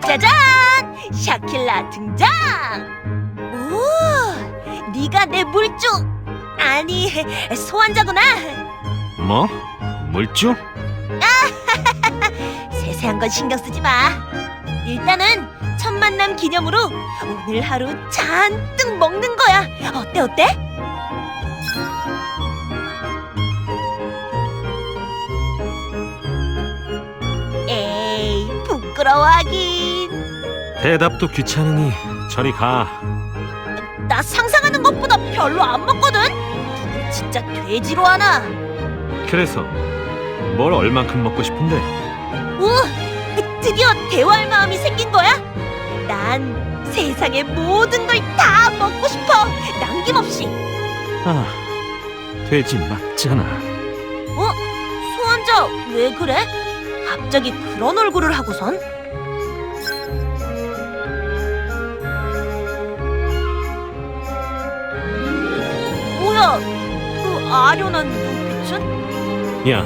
짜잔! 샤킬라 등장! 오, 네가 내 물주 아니 소환자구나. 뭐? 물주? 세세한 건 신경 쓰지 마. 일단은 첫 만남 기념으로 오늘 하루 잔뜩 먹는 거야. 어때 어때? 에이 부끄러워하긴. 대답도 귀찮으니 저리 가. 나 상상하는 것보다 별로 안 먹거든. 누굴 진짜 돼지로 하나. 그래서 뭘 얼만큼 먹고 싶은데? 오, 드디어 대화할 마음이 생긴 거야? 난 세상의 모든 걸 다 먹고 싶어. 남김없이. 아, 돼지 맞잖아. 어? 소환자 왜 그래? 갑자기 그런 얼굴을 하고선? 아련한 눈빛은? 야,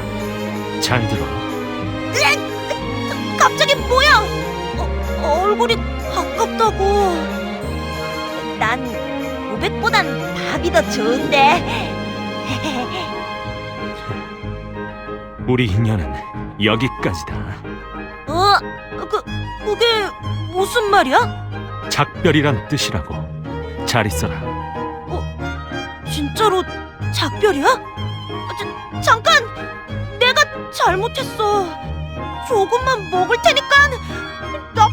잘 들어. 갑자기 뭐야? 어, 얼굴이 가깝다고. 난 고백보단 밥이 더 좋은데. 우리 인연은 여기까지다. 어? 그 그게 무슨 말이야? 작별이란 뜻이라고. 잘 있어라. 진짜로 작별이야? 자, 잠깐! 내가 잘못했어. 조금만 먹을 테니까 나